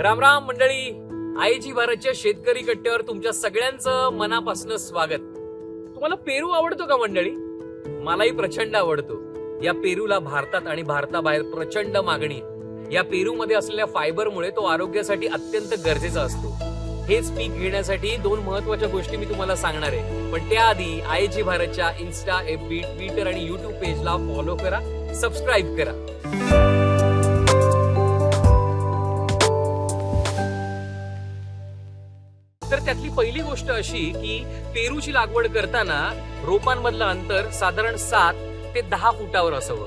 राम राम मंडळी. आईजी भारतच्या शेतकरी कट्ट्यावर तुमच्या सगळ्यांचं मनापासून स्वागत. तुम्हाला पेरू आवडतो का मंडळी? मलाही प्रचंड आवडतो. या पेरूला भारतात आणि भारताबाहेर प्रचंड मागणी. या पेरूमध्ये असलेल्या फायबरमुळे तो आरोग्यासाठी अत्यंत गरजेचा असतो. हेच पीक घेण्यासाठी दोन महत्त्वाच्या गोष्टी मी तुम्हाला सांगणार आहे. पण त्याआधी आयजी भारतच्या इन्स्टा एफ बी ट्विटर आणि युट्यूब पेजला फॉलो करा सबस्क्राईब करा. तर त्यातली पहिली गोष्ट अशी की पेरूची लागवड करताना रोपांमधलं अंतर साधारण सात ते दहा फुटावर असावं.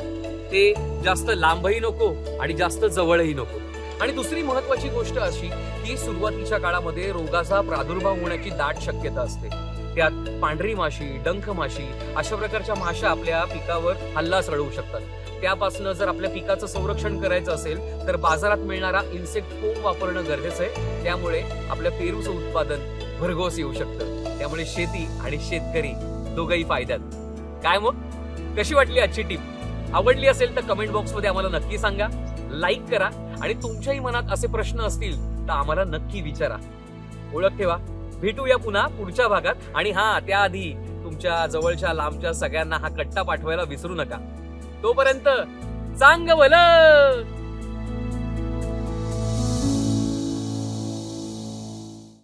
ते जास्त लांबही नको आणि जास्त जवळही नको. आणि दुसरी महत्वाची गोष्ट अशी की सुरुवातीच्या काळामध्ये रोगाचा प्रादुर्भाव होण्याची दाट शक्यता असते. त्यात पांढरी माशी डंख माशी अशा प्रकारच्या माशा आपल्या पिकावर हल्ला चढवू शकतात. त्यापासून जर आपल्या पिकाचं संरक्षण करायचं असेल तर बाजारात मिळणारा इन्सेक्ट फोम वापरणं गरजेचं आहे. त्यामुळे आपल्या पेरूचं उत्पादन भरघोस येऊ शकतं. त्यामुळे शेती आणि शेतकरी दोघंही फायद्यात. काय मग? कशी वाटली आजची टीप? आवडली असेल तर कमेंट बॉक्समध्ये आम्हाला नक्की सांगा. लाईक करा आणि तुमच्याही मनात असे प्रश्न असतील तर आम्हाला नक्की विचारा. ओळख ठेवा. भेटूया पुन्हा पुढच्या भागात. आणि हा त्याआधी तुमच्या जवळच्या लांबच्या सगळ्यांना हा कट्टा पाठवायला विसरू नका. तोपर्यंत चांग भलं